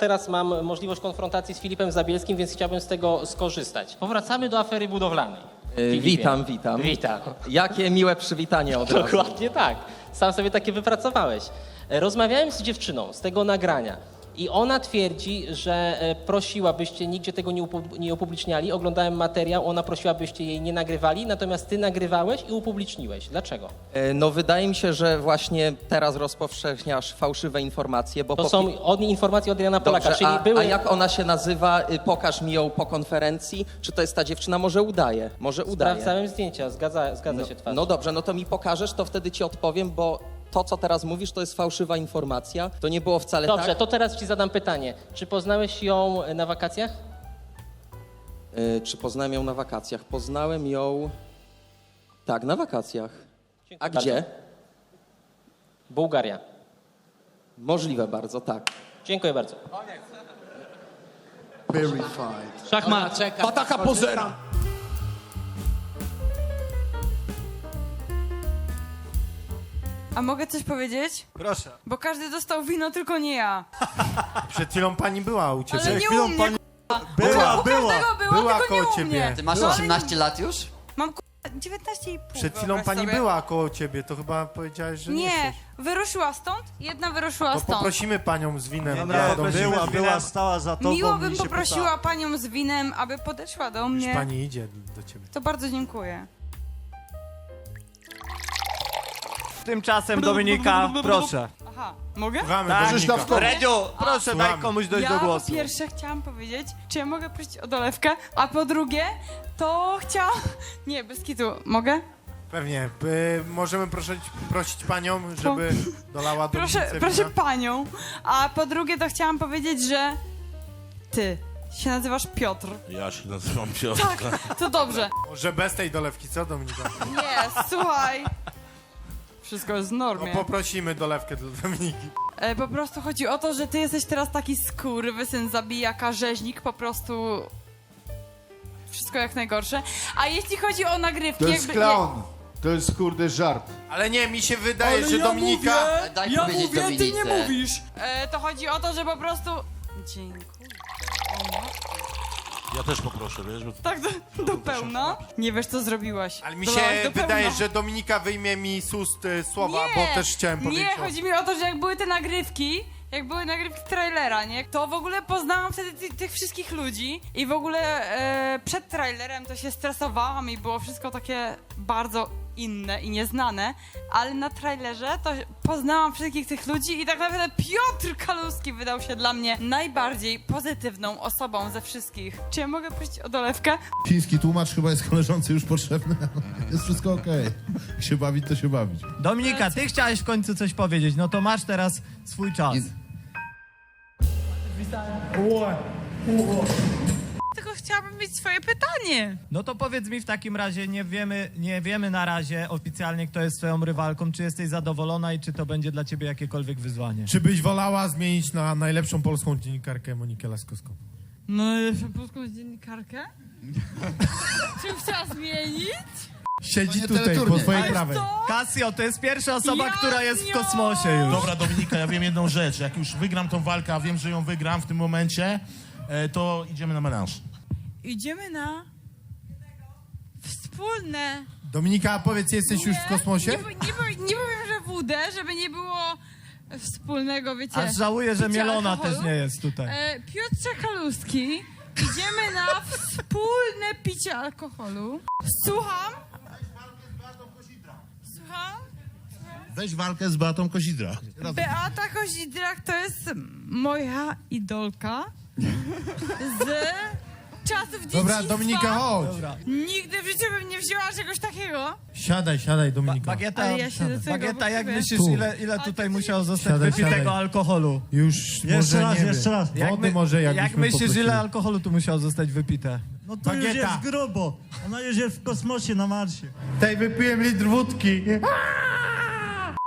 Teraz mam możliwość konfrontacji z Filipem Zabielskim, więc chciałbym z tego skorzystać. Powracamy do afery budowlanej. E, Filipie. witam, witam. Witam. Jakie miłe przywitanie od razu. Dokładnie tak. Sam sobie takie wypracowałeś. E, Rozmawiałem z dziewczyną z tego nagrania i ona twierdzi, że e, prosiła, byście nigdzie tego nie, upu- nie upubliczniali. Oglądałem materiał, ona prosiła, byście jej nie nagrywali, natomiast ty nagrywałeś i upubliczniłeś. Dlaczego? E, No wydaje mi się, że właśnie teraz rozpowszechniasz fałszywe informacje, bo To po- są od, informacje od Jana Polaka, Dobrze, czyli a, były... a jak ona się nazywa? Y, Pokaż mi ją po konferencji. Czy to jest ta dziewczyna? Może udaje. Może udaje. Sprawdzałem zdjęcia, zgadza, zgadza się twarz. No dobrze, no to mi pokażesz, to wtedy ci odpowiem, bo to, co teraz mówisz, to jest fałszywa informacja. To nie było wcale Dobrze, tak. to teraz ci zadam pytanie. Czy poznałeś ją na wakacjach? Y, Czy poznałem ją na wakacjach? Poznałem ją... Tak, na wakacjach. Dziękuję A bardzo. gdzie? Bułgaria. Możliwe bardzo, tak. Dziękuję bardzo. Verified. Szachmat. Pataka pozera. A mogę coś powiedzieć? Proszę. Bo każdy dostał wino, tylko nie ja. Przed chwilą pani była u ciebie. Ale nie chwilą u mnie, pani... Była, Była, u była. każdego była, Była tylko koło nie u ciebie. mnie. Ty masz Ale 18 lat już? Mam k***a 19 i pół. Przed chwilą wyobraź pani sobie. była koło ciebie, to chyba powiedziałeś, że nie, Nie, chcesz. wyruszyła stąd, jedna wyruszyła To stąd. poprosimy panią z winem. Dobra, do domu. była, była, stała za tobą Miło i bym się poprosiła pytała. panią z winem, aby podeszła do Już mnie. pani idzie do ciebie. To bardzo dziękuję. Tymczasem Dominika, proszę. Aha, mogę? Słuchamy Tak, Dominika. Krzysztof, Redziu, proszę Słuchamy. daj komuś dojść ja do po głosu. pierwsze chciałam powiedzieć, czy ja mogę prosić o dolewkę, a po drugie, to chciałam... Nie, bez kitu. Mogę? Pewnie. Y, możemy prosić, prosić panią, żeby dolała Proszę, Dominice proszę wina? panią. A po drugie, to chciałam powiedzieć, że ty się nazywasz Piotr. Ja się nazywam Piotr. Tak, to dobrze. Może bez tej dolewki, co Dominika? Nie, słuchaj. Wszystko jest w No normie. poprosimy dolewkę dla Dominiki. E, po prostu chodzi o to, że ty jesteś teraz taki skurwysyn, zabijaka, rzeźnik, po prostu... Wszystko jak najgorsze. A jeśli chodzi o nagrywki, to jest jakby... clown. To jest kurde żart. Ale nie, mi się wydaje, że Dominika... Ale daj powiedzieć Dominice. E, to chodzi o to, że po prostu... Dziękuję. Ja też poproszę, wiesz, bo Tak do, do pełna. Nie wiesz, co zrobiłaś. Ale mi Dolałaś się do wydaje, pełna. że Dominika wyjmie mi z ust y, słowa, Nie, bo też chciałem powiedzieć. Nie, o- chodzi mi o to, że jak były te nagrywki, jak były nagrywki trailera, nie? To w ogóle poznałam wtedy ty, tych wszystkich ludzi i w ogóle e, przed trailerem to się stresowałam i było wszystko takie bardzo inne i nieznane, ale na trailerze to poznałam wszystkich tych ludzi i tak naprawdę Piotr Kaluski wydał się dla mnie najbardziej pozytywną osobą ze wszystkich. Czy ja mogę prosić o dolewkę? Chiński tłumacz chyba jest koleżance już potrzebny. Jest wszystko okej. Jak się bawić, to się bawić. Dominika, ty chciałeś w końcu coś powiedzieć, no to masz teraz swój czas. Tylko chciałabym mieć swoje pytanie. No to powiedz mi w takim razie, nie wiemy, nie wiemy na razie oficjalnie, kto jest twoją rywalką, czy jesteś zadowolona i czy to będzie dla ciebie jakiekolwiek wyzwanie. Czy byś wolała zmienić na najlepszą polską dziennikarkę Monikę Laskowską? No, polską dziennikarkę? Czy chciała zmienić? Siedzi tutaj, po twojej Ale prawej. co? Casio, to jest pierwsza osoba, Ja która jest w nią! kosmosie już. Dobra, Dominika, ja wiem jedną rzecz. Jak już wygram tą walkę, a wiem, że ją wygram w tym momencie, e, to idziemy na melanż. Idziemy na wspólne. Dominika, powiedz, jesteś już w kosmosie? Nie, po- nie, powiem- nie powiem, że WD, żeby nie było wspólnego, wiecie. Aż żałuję, że Mielona alkoholu. też nie jest tutaj. E, Piotrze Kaluski, idziemy na wspólne picie alkoholu. Słucham? Słucham? Weź walkę z Beatą Kozidra. Beata Kozidrak to jest moja idolka z czasów dzieciństwa. Dobra, Dominika, chodź. Nigdy w życiu bym nie wzięła czegoś takiego. Siadaj, siadaj, Ba Dominika. bagieta, Ale ja tego bagieta, jak myślisz, Tu. ile, ile tutaj musiało zostać Siadaj, wypitego siadaj. alkoholu? Już może raz, nie jeszcze wiem. raz. Jak, Wody my- może jak jakbyśmy myślisz, poprosili. ile alkoholu tu musiało zostać wypite? No to Bagieta. już jest grubo. Ona już jest w kosmosie na Marsie. Tej wypiłem litr wódki.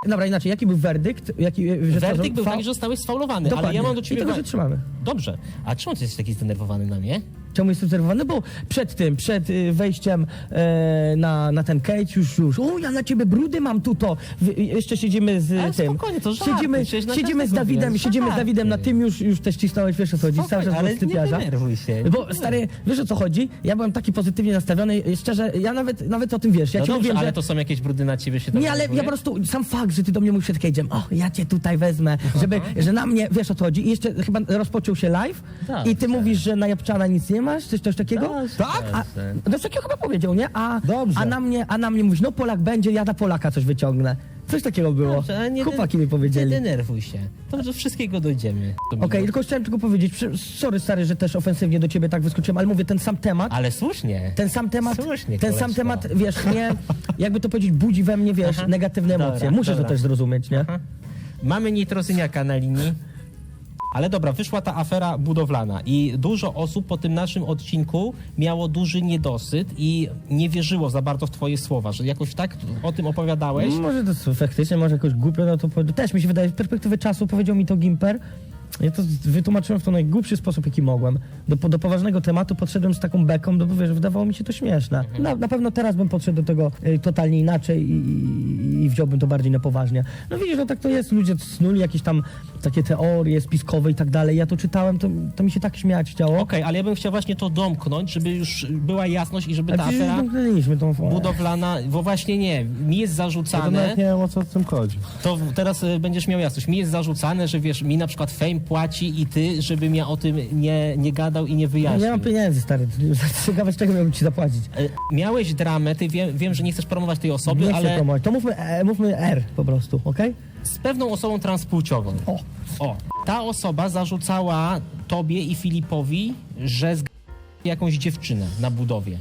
Dobra, inaczej, jaki był werdykt? Jaki, że Werdykt był fa- taki, że zostałeś sfaulowany, ale Dokładnie. ja mam do I ciebie... tego wa- się trzymamy. Dobrze, a czemu ty jesteś taki zdenerwowany na mnie? Czemu jest obserwowany? Bo przed tym, przed y, wejściem e, na, na ten cage już, już, o ja na ciebie brudy mam tu to. W- Jeszcze siedzimy z Ale tym. spokojnie, to żarty, siedzimy przecież na siedzimy z Dawidem, siedzimy z żarty. Dawidem na tym już, już też cisnąłeś, wiesz o co chodzi, cały czas ale nie denerwuj się. Bo stary, wiesz o co chodzi? Ja byłem taki pozytywnie nastawiony, szczerze, ja nawet, nawet o tym wiesz, ja No ci dobrze, mówię, ale że... to są jakieś brudy na ciebie się tam Nie, ale ja denerwuje? po prostu, sam fakt, że ty do mnie mówisz przed cage'em, o, ja cię tutaj wezmę, żeby, że na mnie, wiesz o co chodzi, i jeszcze chyba rozpoczął się live i ty mówisz, że na Japczana nic nie masz, coś, coś takiego? Tak? A, no coś takiego chyba powiedział, nie? A, Dobrze. a na mnie, a na mnie mówisz, no Polak będzie, ja na Polaka coś wyciągnę. Coś takiego było. Dobrze, ale nie Chłopaki mi Nie powiedzieli. denerwuj się. To do wszystkiego dojdziemy. Okej, tylko chciałem tylko powiedzieć, przy- sorry stary, że też ofensywnie do ciebie tak wyskoczyłem, ale mówię, ten sam temat, Ale słusznie. ten sam temat, Słusznie, ten sam koleżko. temat, wiesz, nie, jakby to powiedzieć, budzi we mnie, wiesz, Aha. negatywne Dobra, emocje. Musisz dobra. to też zrozumieć, nie? Aha. Mamy nitrozyniaka na linii. Ale dobra, wyszła ta afera budowlana i dużo osób po tym naszym odcinku miało duży niedosyt i nie wierzyło za bardzo w twoje słowa, że jakoś tak o tym opowiadałeś. Może to faktycznie, może jakoś głupio, no to też mi się wydaje, z perspektywy czasu powiedział mi to Gimper. Ja to wytłumaczyłem w to najgłupszy sposób, jaki mogłem. Do, do poważnego tematu podszedłem z taką beką, no bo wiesz, wydawało mi się to śmieszne. Na, na pewno teraz bym podszedł do tego y, totalnie inaczej i, i, i wziąłbym to bardziej na poważnie. No widzisz, no tak to jest, ludzie snuli jakieś tam takie teorie spiskowe i tak dalej. Ja to czytałem, to, to mi się tak śmiać chciało. Okej, ale ja bym chciał właśnie to domknąć, żeby już była jasność i żeby ta przecież afera zamknęliśmy tą budowlana, bo właśnie nie, mi jest Ja to zarzucane, nawet nie wiem o co w tym chodzi. to teraz y, będziesz miał jasność, mi jest zarzucane, że wiesz, mi na przykład Fame płaci i ty, żebym ja o tym nie, nie gadał i nie Nie wyjaśnił. mam pieniędzy, stary. Ciekawe, z czego miałbym ci zapłacić. Y, Miałeś dramę, ty wiem, wiem, że nie chcesz promować tej osoby, Nie chcę ale promować. To mówmy, e, mówmy R po prostu, okej? Z pewną osobą transpłciową. O. O. Ta osoba zarzucała tobie i Filipowi, że z jakąś dziewczynę na budowie.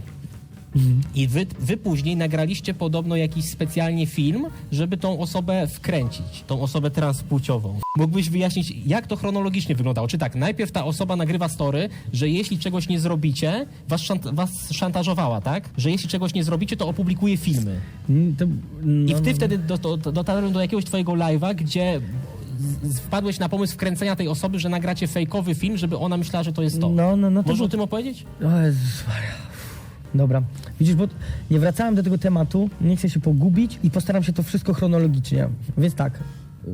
I wy, wy później nagraliście podobno jakiś specjalnie film, żeby tą osobę wkręcić, tą osobę transpłciową. Mógłbyś wyjaśnić, jak to chronologicznie wyglądało? Czy tak, najpierw ta osoba nagrywa story, że jeśli czegoś nie zrobicie, was, szant- was szantażowała, tak? Że jeśli czegoś nie zrobicie, to opublikuje filmy. Mm, to- I no, ty wtedy do, do, do, dotarłem do jakiegoś twojego live'a, gdzie z- wpadłeś na pomysł wkręcenia tej osoby, że nagracie fejkowy film, żeby ona myślała, że to jest to. No, no, no to Możesz o tym opowiedzieć? O Jezus Maria. Dobra. Widzisz, bo nie wracałem do tego tematu, nie chcę się pogubić i postaram się to wszystko chronologicznie. Więc tak,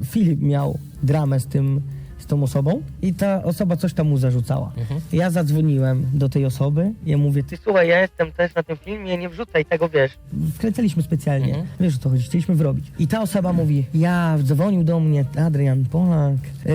Filip miał dramę z tym, z tą osobą i ta osoba coś tam mu zarzucała. Ja zadzwoniłem do tej osoby i ja mówię, ty słuchaj, ja jestem też na tym filmie, nie wrzucaj tego, wiesz. Wkręcaliśmy specjalnie, Mhm. wiesz o co chodzi, chcieliśmy wyrobić. I ta osoba mówi, ja, dzwonił do mnie Adrian Polak, yy,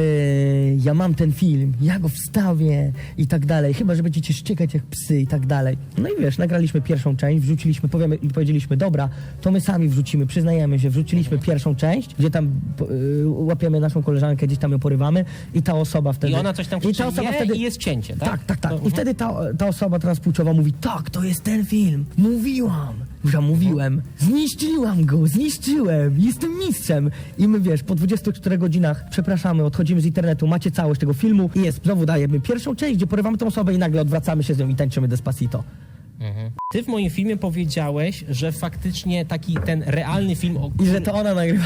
ja mam ten film, ja go wstawię i tak dalej, chyba, że będziecie szczekać jak psy i tak dalej. No i wiesz, nagraliśmy pierwszą część, wrzuciliśmy, powiemy i powiedzieliśmy, dobra, to my sami wrzucimy, przyznajemy się, wrzuciliśmy pierwszą część, gdzie tam yy, łapiemy naszą koleżankę, gdzieś tam ją porywamy i ta osoba wtedy... I ona coś tam I krzyczy, ta osoba je, wtedy... i jest cięcie, tak? Tak, tak, tak. To- I wtedy ta, ta osoba transpłciowa mówi, tak, to jest ten film. Mówiłam. Ja mówiłem. Zniszczyłam go, zniszczyłem. Jestem mistrzem. I my, wiesz, po 24 godzinach, przepraszamy, odchodzimy z internetu, macie całość tego filmu i jest, znowu dajemy pierwszą część, gdzie porywamy tą osobę i nagle odwracamy się z nią i tańczymy Despacito. Ty w moim filmie powiedziałeś, że faktycznie taki ten realny film, o, I że to ona nagrywa.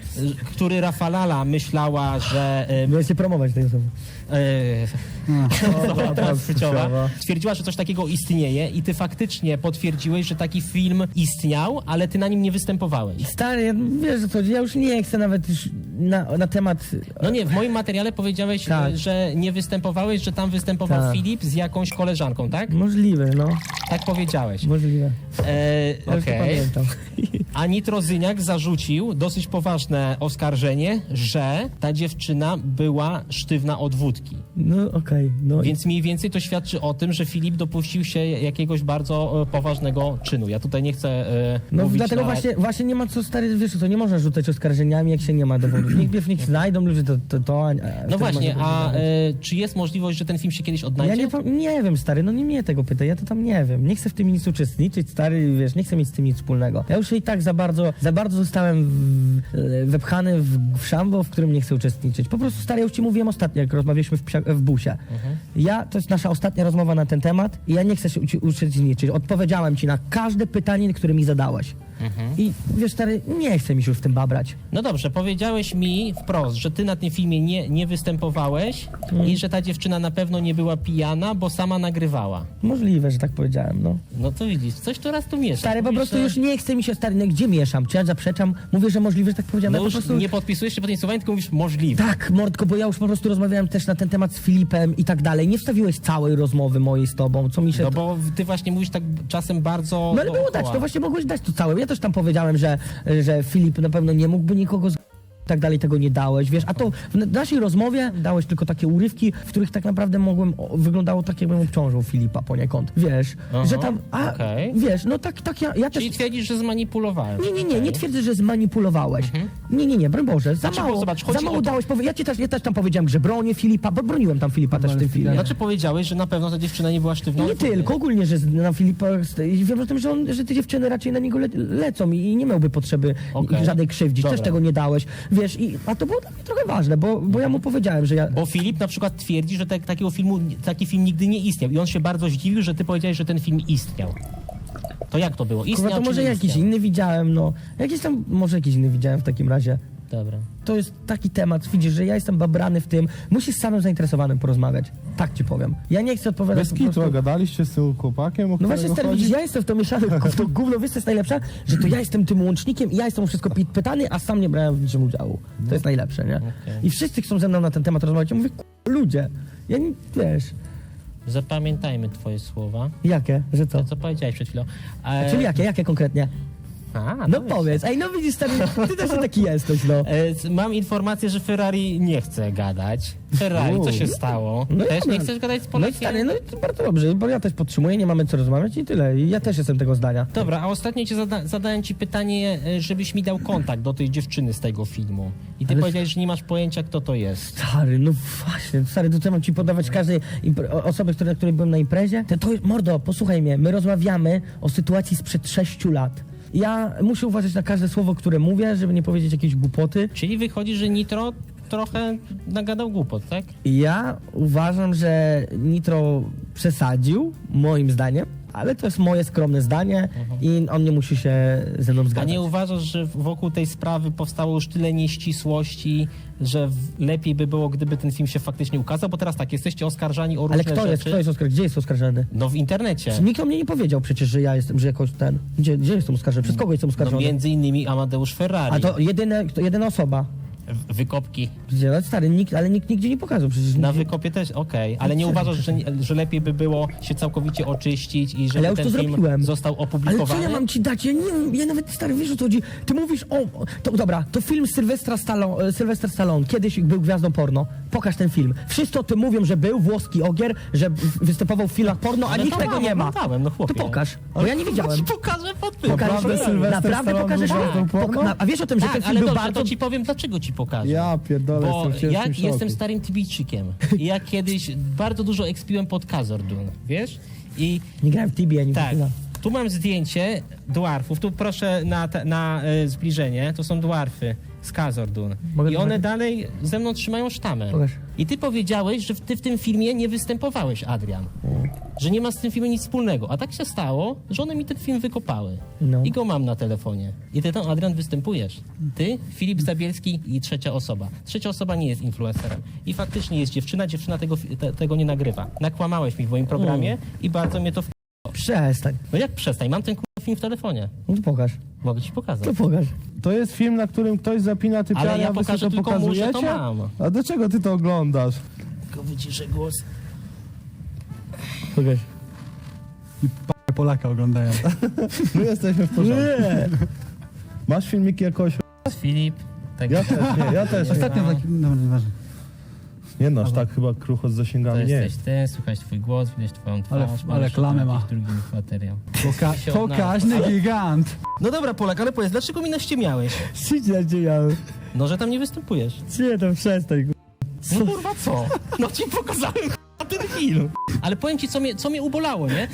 który Rafalala myślała, że e, Miałem się promować tej osoby. e, osoba transpłciowa transpłciowa. stwierdziła, że coś takiego istnieje i ty faktycznie potwierdziłeś, że taki film istniał, ale ty na nim nie występowałeś. Stary, ja- wiesz co ja już nie chcę nawet już na, na temat... No nie, w moim materiale powiedziałeś, Tak. e, że nie występowałeś, że tam występował Tak. Filip z jakąś koleżanką, tak? Możliwe, no, Tak powiedziałeś. możliwe. E, Ja to Okej. pamiętam. A Nitrozyniak zarzucił dosyć poważne oskarżenie, że ta dziewczyna była sztywna od wódki. No okej, no i Więc mniej więcej to świadczy o tym, że Filip dopuścił się jakiegoś bardzo e, poważnego czynu. Ja tutaj nie chcę e, No mówić dlatego na... właśnie, właśnie nie ma co stary, wiesz co, nie można rzucać oskarżeniami, jak się nie ma dowodów. Niech niech znajdą ludzie to, to, to a, No właśnie, a e, czy jest możliwość, że ten film się kiedyś ja odnajdzie? nie, pa- nie wiem, stary, no nie mnie tego pyta, ja to tam nie wiem. Nie chcę w tym nic uczestniczyć, stary, wiesz, nie chcę mieć z tym nic wspólnego. Ja już i tak za bardzo, za bardzo zostałem w, e, wepchany w, w szambo, w którym nie chcę uczestniczyć. Po prostu, stary, ja już ci mówiłem ostatnio, jak rozmawialiśmy w, psia, w busie. Ja, to jest nasza ostatnia rozmowa na ten temat i ja nie chcę się uczestniczyć. Odpowiedziałem ci na każde pytanie, które mi zadałeś. I wiesz, stary, nie chce mi się już w tym babrać. No dobrze, powiedziałeś mi wprost, że ty na tym filmie nie, nie występowałeś i że ta dziewczyna na pewno nie była pijana, bo sama nagrywała. Możliwe, że tak powiedziałem, no. No to widzisz, coś tu raz tu miesza. Stary, po Mówisz, prostu że- już nie chce mi się, stary, no gdzie mieszam? Czy ja zaprzeczam? Mówię, że możliwe, że tak powiedziałem. No ja po już prostu... nie podpisujesz się pod tymi słowami, tylko mówisz możliwe. Tak, Mordko, bo ja już po prostu rozmawiałem też na ten temat z Filipem i tak dalej. Nie wstawiłeś całej rozmowy mojej z tobą, co mi się... No bo ty właśnie mówisz tak czasem bardzo No ale było dookoła. dać, to właśnie mogłeś dać to całe. Ja też tam powiedziałem, że, że Filip na pewno nie mógłby nikogo z... i tak dalej, tego nie dałeś, wiesz, a to w naszej rozmowie dałeś tylko takie urywki, w których tak naprawdę mogłem, o, wyglądało tak, jakbym obciążył Filipa poniekąd, wiesz, Aha, że tam, a, okej. wiesz, no tak, tak ja, ja też... Czyli twierdzisz, że zmanipulowałem. Nie, nie, nie, nie twierdzę, że zmanipulowałeś. Nie, nie, nie, broń Boże, za Znaczy, bo mało, zobacz, chodzi za mało o to- dałeś, powie... ja, ci też, ja też tam powiedziałem, że bronię Filipa, bo broniłem tam Filipa też w tym filmie. Znaczy powiedziałeś, że na pewno ta dziewczyna nie była sztywna. Nie tylko, ogólnie, że z- na Filipa, i wiem o tym, że, on, że te dziewczyny raczej na niego le, lecą i, i nie miałby potrzeby Okej. ich żadnej krzywdzić, Dobra. też tego nie dałeś, wiesz, i, a to było dla mnie trochę ważne, bo, bo ja mu powiedziałem, że ja... Bo Filip na przykład twierdzi, że te, takiego filmu, taki film nigdy nie istniał i on się bardzo zdziwił, że ty powiedziałeś, że ten film istniał. To jak to było? Istniał Kurwa, to czy może nie jakiś istniał? inny widziałem, no, jakiś tam, może jakiś inny widziałem w takim razie. Dobra. To jest taki temat, widzisz, że ja jestem babrany w tym, musisz z samym zainteresowanym porozmawiać, tak ci powiem. Ja nie chcę odpowiadać Bez po kitu, prostu... gadaliście z tym chłopakiem, o No właśnie, stary, widzisz, ja jestem w to mieszany, w to gówno, wiesz, co jest najlepsze? Że to ja jestem tym łącznikiem i ja jestem o wszystko pi- pytany, a sam nie brałem w niczym udziału. To jest najlepsze, nie? I wszyscy chcą ze mną na ten temat rozmawiać. Ja mówię, "Ku- ludzie, ja nie, wiesz, Zapamiętajmy twoje słowa. jakie, że co? To, co powiedziałeś przed chwilą. E, Czyli jakie, jakie konkretnie? A, No wiesz. powiedz, ej, no widzisz, stary, ty też taki jesteś, no. E, Mam informację, że Ferrari nie chce gadać. Ferrari, co się stało? No Też ja- nie chcesz gadać z No Polakiem? stary, no i to bardzo dobrze, bo ja też podtrzymuję, nie mamy co rozmawiać i tyle. I ja też jestem tego zdania. Dobra, a ostatnio ci zada zadałem ci pytanie, e, żebyś mi dał kontakt do tej dziewczyny z tego filmu. I ty Ale- powiedziałeś, że nie masz pojęcia, kto to jest. Stary, no stary, to co mam ci podawać każdej impre- o- osoby, które, której byłem na imprezie? To, to, mordo, posłuchaj mnie, my rozmawiamy o sytuacji sprzed sześciu lat. Ja muszę uważać na każde słowo, które mówię, żeby nie powiedzieć jakiejś głupoty. Czyli wychodzi, że Nitro trochę nagadał głupot, tak? Ja uważam, że Nitro przesadził, moim zdaniem, ale to jest moje skromne zdanie i on nie musi się ze mną A zgadzać. nie uważasz, że wokół tej sprawy powstało już tyle nieścisłości, że w- lepiej by było, gdyby ten film się faktycznie ukazał? Bo teraz tak, jesteście oskarżani o różne Ale kto rzeczy. jest, kto jest oskarżony? Gdzie jest oskarżony? No w internecie. Nikt o mnie nie powiedział przecież, że ja jestem, że jakoś ten... Gdzie, gdzie jestem oskarżony? Przez kogo jestem No oskarżony? między innymi Amadeusz Ferrari. A to jedyne, to jedyna osoba. Wykopki. Gdzie, no stary, nikt, ale nikt nigdzie nie pokazał przecież. Na nigdzie- wykopie też, okej. Ale nie uważasz, że, że lepiej by było się całkowicie oczyścić i żeby Ale ja już ten to film zrobiłem. został Ale opublikowany? co ja mam ci dać? Ja, nie, ja nawet stary wiesz o co chodzi. Ty mówisz o. To, dobra, to film Sylwestra Stallone, Sylwester Stallone. Kiedyś był gwiazdą porno. Pokaż ten film. Wszyscy o tym mówią, że był włoski ogier, że w- występował w filmach porno, a Ale nikt to tego mam, nie ma. oglądałem, no chłopie. To pokaż. Bo ja nie widziałem. Ci pokażę pod tym. Pokażesz? Naprawdę Sylwester Naprawdę Stallone pokażesz? był gwiazdą Tak. porno? A wiesz o tym, że Tak, ten film ale był dobrze, bardzo... to ci powiem, dlaczego ci pokażę. Ja pierdolę, Bo jestem w ciężkim ja szoku. jestem starym Tibijczykiem i ja kiedyś bardzo dużo ekspiłem pod Kazordun, wiesz? I Nie grałem w Tibie, ani w tak, ogóle. tu mam zdjęcie dwarfów, tu proszę na, te- na e, zbliżenie, to są dwarfy z Kazordun. Mogę I one zobaczyć? dalej ze mną trzymają sztamę. Pokaż. I ty powiedziałeś, że ty w tym filmie nie występowałeś, Adrian. Że nie ma z tym filmem nic wspólnego. A tak się stało, że one mi ten film wykopały. No. I go mam na telefonie. I ty tam, Adrian, występujesz. Ty, Filip Zabielski i trzecia osoba. Trzecia osoba nie jest influencerem. I faktycznie jest dziewczyna, dziewczyna tego, te, tego nie nagrywa. Nakłamałeś mi w moim programie i bardzo mnie to... Przestań. No jak przestań, mam ten kurwa film w telefonie. No to pokaż. Mogę ci pokazać. To pokaż. To jest film, na którym ktoś zapina typiarę, Ale ja wy pokażę sobie to tylko mu, że to pokazujecie? mam. A do czego ty to oglądasz? Tylko wyciszę głos. Pokaż. Polaka oglądają. My jesteśmy w porządku. Nie. Masz filmiki jakoś? Filip. Tak Ja też nie, ja też nie. Ostatnio taki... Dobra, nieważne. Nie no, aż tak chyba krucho z To zasięgami nie jesteś ty, słychać twój głos, widać twoją twarz. Ale- ale klamę ma. jakiś drugi materiał. Poka Się pokaźny gigant. No dobra, Polak, ale powiedz, dlaczego mi naściemiałeś? Przyjdź na dziejały. No, że tam nie występujesz. Nie, to przestań. ku- No kurwa, co? No ci pokazałem k***a, ten film. Ale powiem ci, co mnie, co mnie ubolało, nie?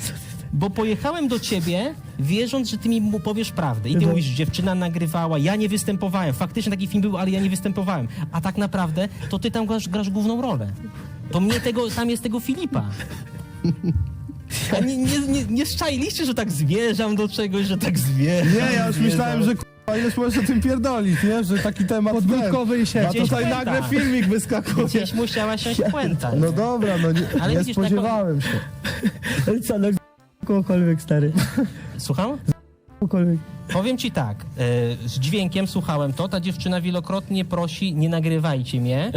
Bo pojechałem do ciebie, wierząc, że ty mi mu powiesz prawdę. I ty mówisz, dziewczyna nagrywała, ja nie występowałem. Faktycznie taki film był, ale ja nie występowałem. A tak naprawdę, to ty tam grasz, grasz główną rolę. To mnie tego, tam jest tego Filipa. A nie, nie, nie, nie szczailiście, że tak zmierzam do czegoś, że tak zmierzam. Nie, ja już myślałem, że k***a, ileż możesz o tym pierdolić, nie? Że taki temat... Podwórkowy i sieć. A tutaj Gdzieś nagle filmik wyskakuje. Gdzieś musiała się puenta. No dobra, no nie, Ale nie widzisz, taką- spodziewałem się. Ale co, no kogokolwiek, stary. Słucham? Kogokolwiek. Powiem ci tak, e, z dźwiękiem słuchałem to, ta dziewczyna wielokrotnie prosi, nie nagrywajcie mnie,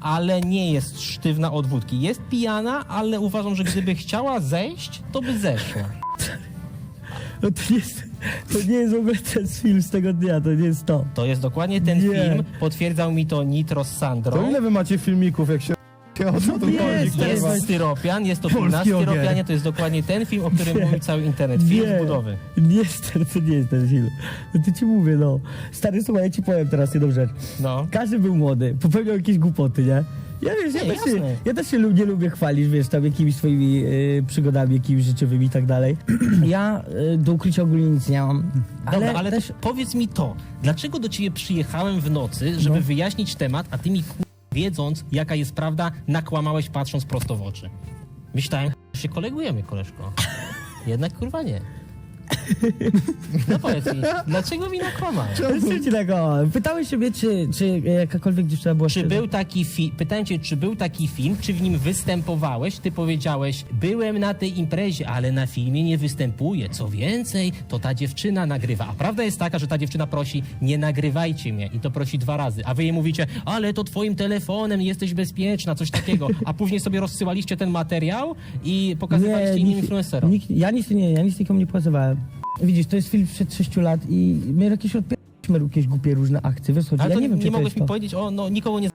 ale nie jest sztywna od wódki. Jest pijana, ale uważam, że gdyby chciała zejść, to by zeszła. No to nie jest, to nie jest w ogóle ten film z tego dnia, to nie jest to. To jest dokładnie ten Nie. film, potwierdzał mi to Nitro z Sandro. To ile wy macie filmików, jak się... o co tu jest, chodzi, jest. kurwa? Jest styropian, jest to film na Polski ogier. styropianie, to jest dokładnie ten film, o którym Nie. mówił cały internet. Film Nie. z budowy. Nie ten, to nie jest ten film. No to ci mówię, no. Stary, słuchaj, ja ci powiem teraz jedną rzecz. No. Każdy był młody, popełniał jakieś głupoty, nie? Ja wiesz, ja, Nie, też się, jasne. ja też się lu- nie lubię chwalić, wiesz, tam jakimiś swoimi y, przygodami, jakimiś życiowymi i tak dalej. Ja y, do ukrycia ogólnie nic nie mam. Ale, Dobra, ale też... powiedz mi to, dlaczego do ciebie przyjechałem w nocy, żeby No. wyjaśnić temat, a ty mi ku- wiedząc, jaka jest prawda, nakłamałeś patrząc prosto w oczy? Myślałem, że się kolegujemy, koleżko. Jednak kurwa nie. No powiedz mi, dlaczego mi nakłamałeś? Słuchajcie tego, pytałeś się mnie, czy, czy jakakolwiek dziewczyna była Czy szczera. był taki film, pytałem cię, czy był taki film, czy w nim występowałeś? Ty powiedziałeś, byłem na tej imprezie, ale na filmie nie występuję. Co więcej, to ta dziewczyna nagrywa. A prawda jest taka, że ta dziewczyna prosi, nie nagrywajcie mnie. I to prosi dwa razy. A wy jej mówicie, ale to twoim telefonem jesteś bezpieczna, coś takiego. A później sobie rozsyłaliście ten materiał i pokazywaliście innym influencerom. nikt, ja nic nie, ja nic nikomu nie pokazywałem. Widzisz, to jest film sprzed 6 lat i my jakieś odpieraliśmy jakieś głupie różne akcje, wiesz? Ale ja to nie nie, wiem, czy to mogłeś jest mi to. powiedzieć, o, no nikogo nie z-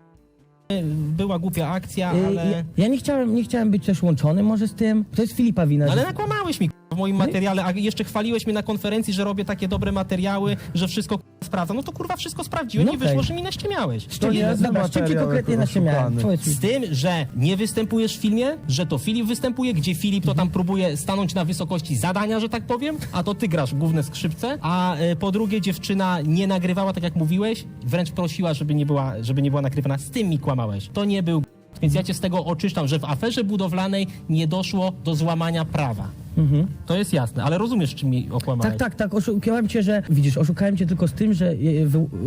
była głupia akcja, Y, ale... Ja, ja nie chciałem, nie chciałem być też łączony może z tym. To jest Filipa wina. Ale że- nakłamałeś mi k***a, w moim materiale, a jeszcze chwaliłeś mnie na konferencji, że robię takie dobre materiały, że wszystko sprawdzam. No to kurwa wszystko sprawdziłem No i okej. wyszło, że mi naściemiałeś. Z czym, dobra, z czym ci materiał konkretnie jako nasiemiałem? oszukany. Powiedz mi. Z tym, że nie występujesz w filmie, że to Filip występuje, gdzie Filip to tam próbuje stanąć na wysokości zadania, że tak powiem, a to ty grasz główne skrzypce, a e, po drugie dziewczyna nie nagrywała, tak jak mówiłeś, wręcz prosiła, żeby nie była, żeby nie była nagrywana. Z tym mi kłamałeś. To nie był więc ja cię z tego oczyszczam, że w aferze budowlanej nie doszło do złamania prawa. To jest jasne, ale rozumiesz, czym mi okłamałeś. Tak, tak, tak. Oszukałem cię, że. Widzisz, oszukałem cię tylko z tym, że e,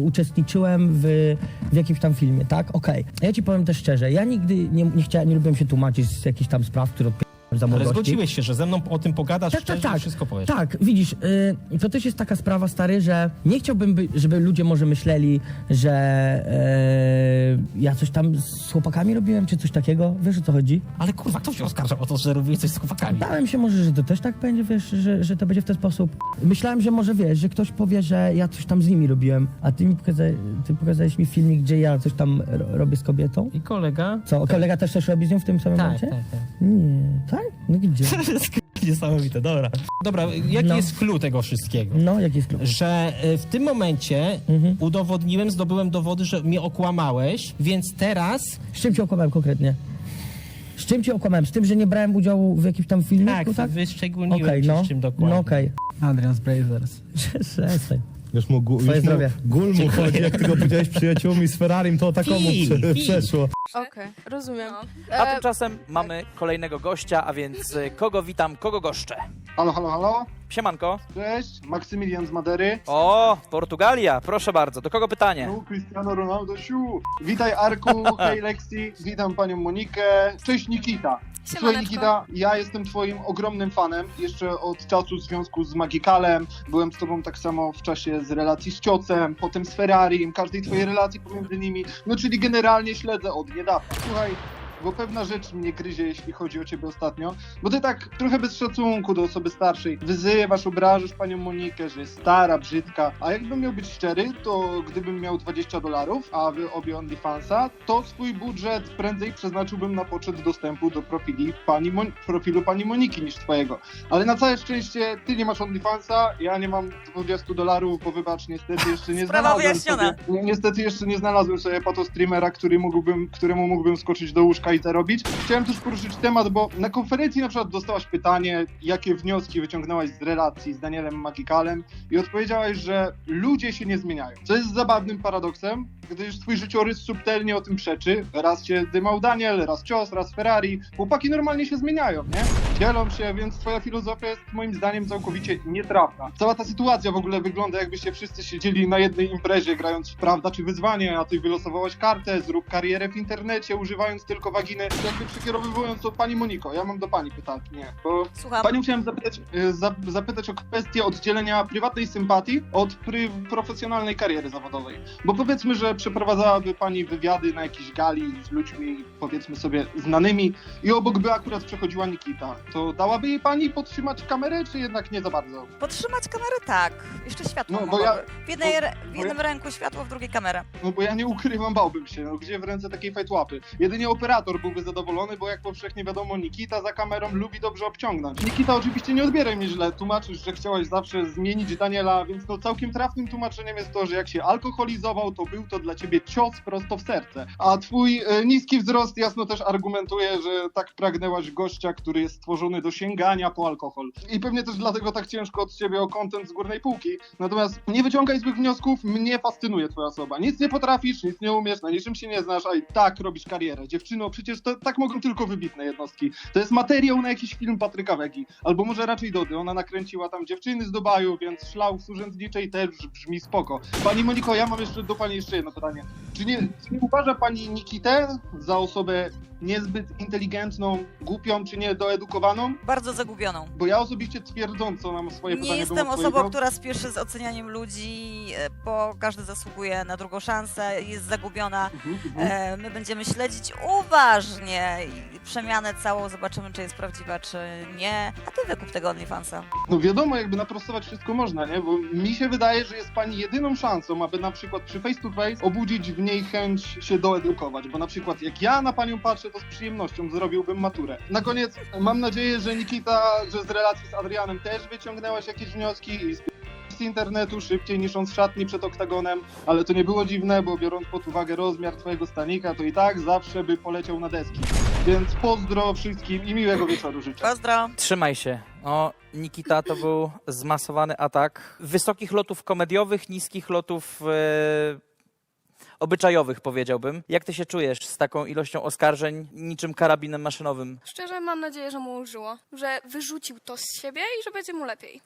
uczestniczyłem w, w jakimś tam filmie, tak? Okej. A ja ci powiem też szczerze, ja nigdy nie, nie chciałem, nie lubiłem się tłumaczyć z jakichś tam spraw, które za Ale młodości. zgodziłeś się, że ze mną o tym pogadasz Tak, tak, szczerze i tak. wszystko powiesz. Tak, widzisz, y, to też jest taka sprawa, stary, że nie chciałbym, by, żeby ludzie może myśleli, że e, ja coś tam z chłopakami robiłem, czy coś takiego. Wiesz o co chodzi? Ale kurwa, kto się oskarża o to, że robiłeś coś z chłopakami? Bałem się może, że to też tak będzie, wiesz, że, że to będzie w ten sposób. Myślałem, że może wiesz, że ktoś powie, że ja coś tam z nimi robiłem, a ty mi pokazałeś, ty pokazałeś mi filmik, gdzie ja coś tam ro, robię z kobietą. I kolega? Co, kolega też coś robi z nią w tym samym Tak, momencie? tak, tak. Nie, tak? No gdzie? Niesamowite, dobra. Dobra, jaki No. jest clue tego wszystkiego? No, jaki jest klucz? Że e, w tym momencie Mhm. udowodniłem, zdobyłem dowody, że mnie okłamałeś, więc teraz Z czym cię okłamałem konkretnie? Z czym cię okłamałem? Z tym, że nie brałem udziału w jakimś tam filmiku, tak, tak? wyszczególniłem ci no. z czym dokładnie. No okej. Adrian z Brazers. Przestań. Już mu, gu, Twoje już mu zdrowie. gul mu chodzi, jak ty go powiedziałeś przyjaciółmi z Ferrarim, to takomu Fi, prze, fi. przeszło. Okej, rozumiem. A E, tymczasem mamy kolejnego gościa, a więc y, kogo witam, kogo goszczę? Halo, halo, halo. Siemanko. Cześć, Maksymilian z Madery. O, Portugalia, proszę bardzo. Do kogo pytanie? No, Cristiano Ronaldo, siu. Witaj Arku, hej Lexi, witam panią Monikę. Cześć Nikita. Słuchaj. Nikita, ja jestem twoim ogromnym fanem, jeszcze od czasu w związku z Magikalem, byłem z tobą tak samo w czasie z relacji z Ciocem, potem z Ferrarim, każdej twojej relacji pomiędzy nimi, no czyli generalnie śledzę od niedawna. Słuchaj, bo pewna rzecz mnie gryzie, jeśli chodzi o ciebie ostatnio, bo ty tak trochę bez szacunku do osoby starszej wyzywasz, obrażasz panią Monikę, że jest stara, brzydka, a jakbym miał być szczery, to gdybym miał 20 dolarów, a wy obie OnlyFansa, to swój budżet prędzej przeznaczyłbym na poczet dostępu do profili pani Mon- profilu pani Moniki niż twojego. Ale na całe szczęście ty nie masz OnlyFansa, ja nie mam 20 dolarów, bo wybacz, niestety jeszcze nie Sprawa znalazłem wyjaśniona. sobie, ni- niestety jeszcze nie znalazłem sobie patostreamera, który mógłbym, któremu mógłbym skoczyć do łóżka i zarobić. Chciałem też poruszyć temat, bo na konferencji na przykład dostałaś pytanie, jakie wnioski wyciągnęłaś z relacji z Danielem Magikalem i odpowiedziałaś, że ludzie się nie zmieniają. Co jest zabawnym paradoksem, gdyż twój życiorys subtelnie o tym przeczy. Raz się dymał Daniel, raz cios, raz Ferrari. Chłopaki normalnie się zmieniają, nie? Dzielą się, więc twoja filozofia jest moim zdaniem całkowicie nietrafna. Cała ta sytuacja w ogóle wygląda jakbyście wszyscy siedzieli na jednej imprezie grając w prawda czy wyzwanie, a ty wylosowałaś kartę, zrób karierę w internecie używając tylko waginy. Jakby przekierowywując to pani Moniko, ja mam do pani pytanie, bo Słucham. Panią chciałem zapytać, y, za, zapytać o kwestię oddzielenia prywatnej sympatii od pry, profesjonalnej kariery zawodowej. Bo powiedzmy, że przeprowadzałaby Pani wywiady na jakiejś gali z ludźmi, powiedzmy sobie, znanymi i obok by akurat przechodziła Nikita. To dałaby jej Pani podtrzymać kamerę, czy jednak nie za bardzo? Podtrzymać kamerę tak. Jeszcze światło No, bo mogłoby. ja- w, jednej, bo- re- w bo jednym ręku światło, w drugiej kamera. No bo ja nie ukrywam, bałbym się. No, gdzie w ręce takiej fajtłapy? Jedynie operator byłby zadowolony, bo jak powszechnie wiadomo, Nikita za kamerą lubi dobrze obciągnąć. Nikita oczywiście nie odbieraj mnie źle, tłumaczysz, że chciałaś zawsze zmienić Daniela, więc no całkiem trafnym tłumaczeniem jest to, że jak się alkoholizował, to był to dla ciebie cios prosto w serce. A twój e, niski wzrost jasno też argumentuje, że tak pragnęłaś gościa, który jest stworzony do sięgania po alkohol. I pewnie też dlatego tak ciężko od ciebie o content z górnej półki. Natomiast nie wyciągaj złych wniosków, mnie fascynuje twoja osoba. Nic nie potrafisz, nic nie umiesz, na niczym się nie znasz, a i tak robisz karierę. Dziewczyno, przecież to, tak mogą tylko wybitne jednostki. To jest materiał na jakiś film Patryka Wegi. Albo może raczej Dody. Ona nakręciła tam dziewczyny z Dubaju, więc szlauf z urzędniczej też brzmi spoko. Pani Moniko, ja mam jeszcze do pani jeszcze jedno pytanie. Czy nie, czy nie uważa pani Nikitę za osobę niezbyt inteligentną, głupią czy niedoedukowaną? Bardzo zagubioną. Bo ja osobiście twierdząco mam swoje Nie pytanie jestem do osobą, która spieszy z ocenianiem ludzi, e, bo każdy zasługuje na drugą szansę, jest zagubiona. Mhm, mhm. E, My będziemy śledzić uważnie i przemianę całą, zobaczymy, czy jest prawdziwa, czy nie. A ty wykup tego OnlyFansa. No wiadomo, jakby naprostować wszystko można, nie? Bo mi się wydaje, że jest pani jedyną szansą, aby na przykład przy face to face obudzić w niej chęć się doedukować. Bo na przykład jak ja na panią patrzę, to z przyjemnością zrobiłbym maturę. Na koniec mam nadzieję, że Nikita, że z relacji z Adrianem też wyciągnęłaś jakieś wnioski i z internetu szybciej niż on z szatni przed oktagonem, ale to nie było dziwne, bo biorąc pod uwagę rozmiar twojego stanika, to i tak zawsze by poleciał na deski. Więc pozdro wszystkim i miłego wieczoru życzę. Pozdro. Trzymaj się. O, Nikita to był zmasowany atak. Wysokich lotów komediowych, niskich lotów e, obyczajowych, powiedziałbym. Jak ty się czujesz z taką ilością oskarżeń, niczym karabinem maszynowym? Szczerze mam nadzieję, że mu ulżyło, że wyrzucił to z siebie i że będzie mu lepiej.